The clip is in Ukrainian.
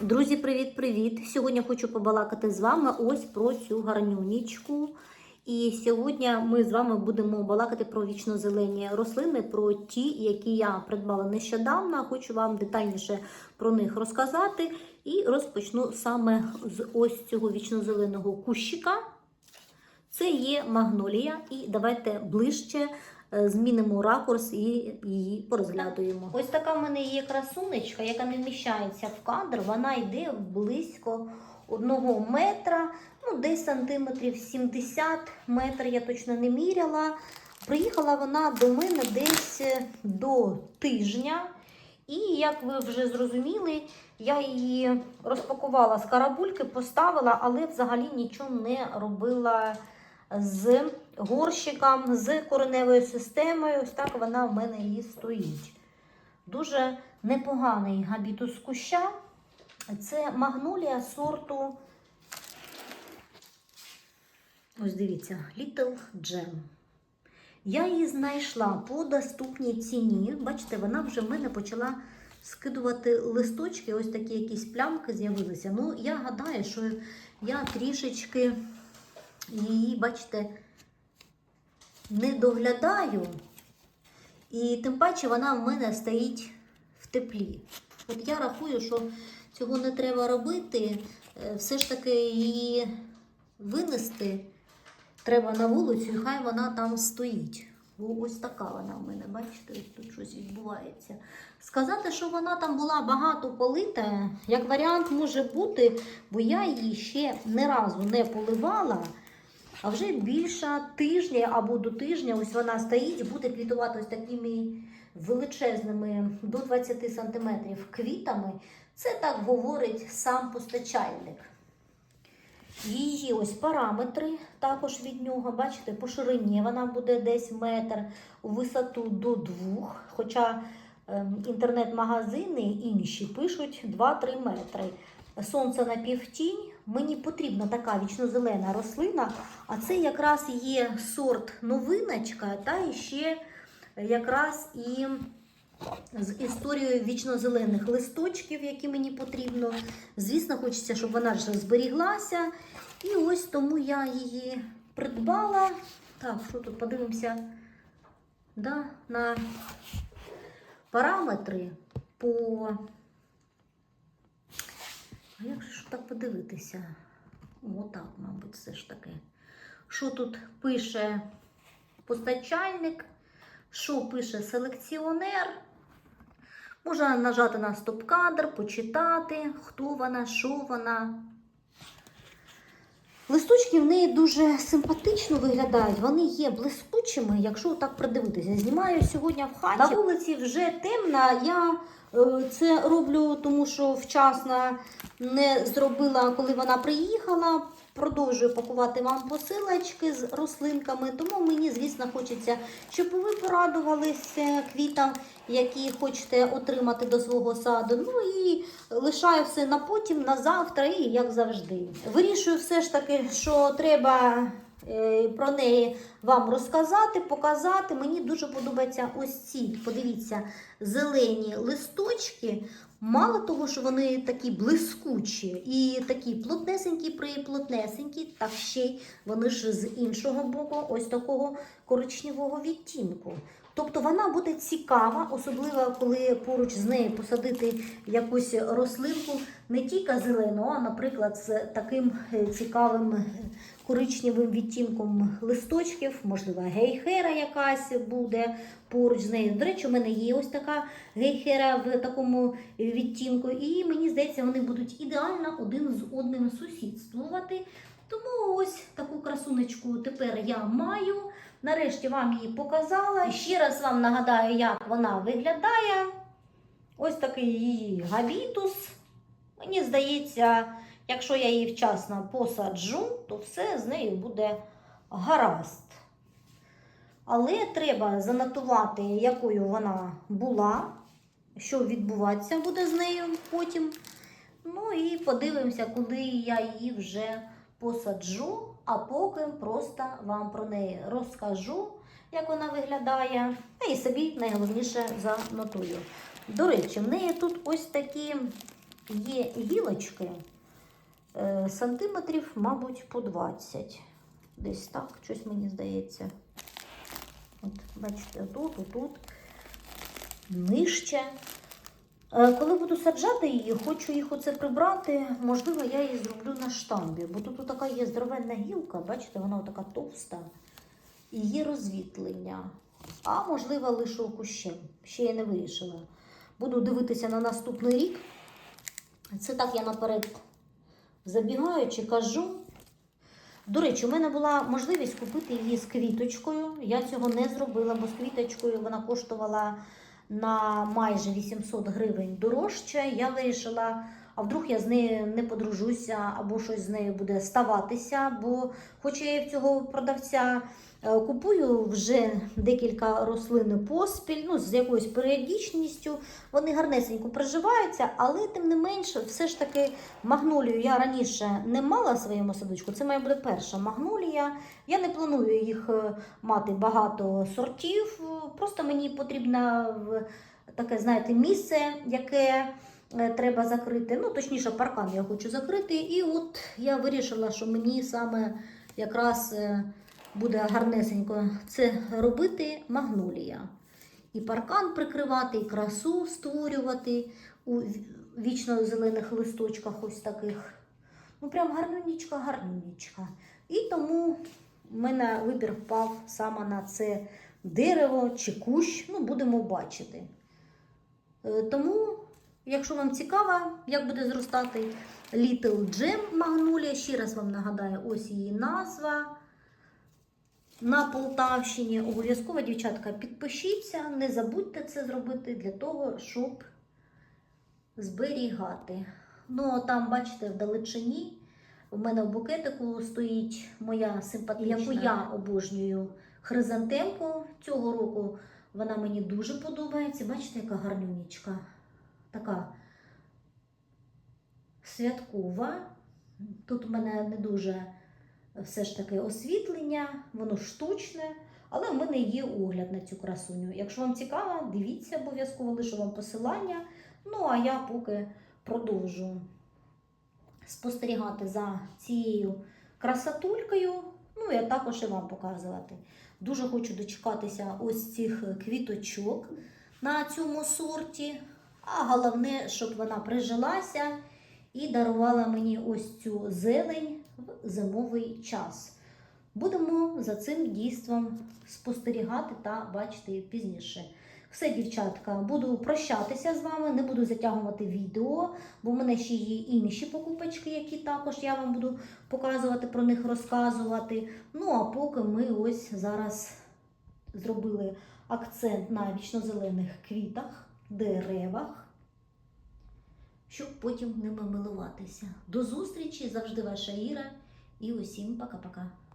Друзі, привіт-привіт! Сьогодні хочу побалакати з вами ось про цю гарнюнічку. І сьогодні ми з вами будемо балакати про вічнозелені рослини, про ті, які я придбала нещодавно. Хочу вам детальніше про них розказати. І розпочну саме з ось цього вічнозеленого кущика. Це є магнолія, і давайте ближче змінимо ракурс і її порозглядуємо. Ось така в мене є красунечка, яка не вміщається в кадр. Вона йде близько одного метра, ну десь сантиметрів 70 метрів, я точно не міряла. Приїхала вона до мене десь до тижня. І як ви вже зрозуміли, я її розпакувала з карабульки, поставила, але взагалі нічого не робила з горщиком, з кореневою системою. Ось так вона в мене і стоїть. Дуже непоганий габітус куща. Це магнолія сорту. Ось дивіться, Little Gem. Я її знайшла по доступній ціні. Бачите, вона вже в мене почала скидувати листочки, ось такі якісь плямки з'явилися. Ну, я гадаю, що я трішечки її, бачите, не доглядаю. І тим паче вона в мене стоїть в теплі. От я рахую, що цього не треба робити. Е, Все ж таки її винести треба на вулицю, і хай вона там стоїть. Ось така вона в мене, бачите, тут щось відбувається. Сказати, що вона там була багато полита, як варіант може бути, бо я її ще не разу не поливала. А вже більше тижня або до тижня ось вона стоїть, і буде квітувати ось такими величезними до 20 см квітами. Це так говорить сам постачальник. Її ось параметри також від нього. Бачите, по ширині вона буде десь метр, у висоту до двох. Хоча ем, інтернет-магазини інші пишуть 2-3 метри. Сонце на півтінь. Мені потрібна така вічнозелена рослина, а це якраз є сорт новиночка, та ще якраз і з історією вічнозелених листочків, які мені потрібно. Звісно, хочеться, щоб вона вже зберіглася. І ось тому я її придбала. Так, що тут подивимося да, на параметри по. А як ж так подивитися? Отак, мабуть, все ж таки. Що тут пише постачальник? Що пише селекціонер? Можна нажати на стоп-кадр, почитати, хто вона, що вона. Листочки в неї дуже симпатично виглядають. Вони є блискучими, якщо так придивитися. Знімаю сьогодні в хаті. На вулиці вже темна. Я е, це роблю, тому що вчасно не зробила, коли вона приїхала. Продовжую пакувати вам посилочки з рослинками, тому мені, звісно, хочеться, щоб ви порадувалися квітам, які хочете отримати до свого саду. Ну і лишаю все на потім, на завтра, і як завжди. Вирішую все ж таки, що треба е, про неї вам розказати, показати. Мені дуже подобаються ось ці, подивіться, зелені листочки. Мало того, що вони такі блискучі і такі плотнесенькі, приплотнесенькі, так ще й вони ж з іншого боку, ось такого коричневого відтінку. Тобто вона буде цікава, особливо коли поруч з нею посадити якусь рослинку, не тільки зелену, а, наприклад, з таким е, цікавим е, коричневим відтінком листочків, можливо, гейхера якась буде поруч з нею. До речі, у мене є ось така гейхера в такому відтінку, і мені здається, вони будуть ідеально один з одним сусідствувати. Тому ось таку красунечку тепер я маю. Нарешті вам її показала. Ще раз вам нагадаю, як вона виглядає. Ось такий її габітус. Мені здається, якщо я її вчасно посаджу, то все з нею буде гаразд. Але треба занотувати, якою вона була, що відбуватися буде з нею потім. Ну і подивимося, куди я її вже посаджу, а поки просто вам про неї розкажу, як вона виглядає, а і собі найголовніше занотую. До речі, в неї тут ось такі є гілочки е, сантиметрів, мабуть, по 20. Десь так, щось мені здається. От, бачите, тут, отут, нижче. Е, Коли буду саджати її, хочу їх оце прибрати. Можливо, я її зроблю на штамбі, бо тут така є здоровенна гілка, бачите, вона така товста і є розвітлення. А можливо, лишу кущем. Ще я не вирішила. Буду дивитися на наступний рік. Це так я наперед забігаючи, кажу. До речі, у мене була можливість купити її з квіточкою. Я цього не зробила, бо з квіточкою вона коштувала на майже 800 гривень дорожче. Я вирішила, а вдруг я з нею не подружуся або щось з нею буде ставатися. Бо, хоч я і в цього продавця купую вже декілька рослин поспіль, ну, з якоюсь періодичністю, вони гарнесенько приживаються, але тим не менше, все ж таки магнолію я раніше не мала в своєму садочку. Це моя буде перша магнолія. Я не планую їх е, мати багато сортів. Просто мені потрібно таке, знаєте, місце, яке е, треба закрити. Ну, точніше, паркан я хочу закрити. І от я вирішила, що мені саме якраз е, буде гарнесенько це робити магнолія. І паркан прикривати, і красу створювати у вічно зелених листочках ось таких. Ну, прям гарнюнічка, гарнюнічка. І тому в мене вибір впав саме на це дерево чи кущ. Ну, будемо бачити. Е, Тому, якщо вам цікаво, як буде зростати Little Gem Magnolia, ще раз вам нагадаю, ось її назва. На Полтавщині обов'язково, дівчатка, підпишіться, не забудьте це зробити для того, щоб зберігати. Ну, а там, бачите, в далечині у мене в букетику стоїть моя симпатична, яку я обожнюю хризантемку цього року. Вона мені дуже подобається. Бачите, яка гарнюнічка. Така святкова. Тут у мене не дуже все ж таки освітлення, воно штучне, але в мене є огляд на цю красуню. Якщо вам цікаво, дивіться обов'язково, лишу вам посилання. Ну, а я поки продовжу спостерігати за цією красотулькою. Ну, я також і вам показувати. Дуже хочу дочекатися ось цих квіточок на цьому сорті. А головне, щоб вона прижилася і дарувала мені ось цю зелень зимовий час. Будемо за цим дійством спостерігати та бачити пізніше. Все, дівчатка, буду прощатися з вами, не буду затягувати відео, бо в мене ще є інші покупочки, які також я вам буду показувати про них, розказувати. Ну, а поки ми ось зараз зробили акцент на вічнозелених квітах, деревах, щоб потім ними милуватися. До зустрічі! Завжди ваша Іра і усім пока-пока.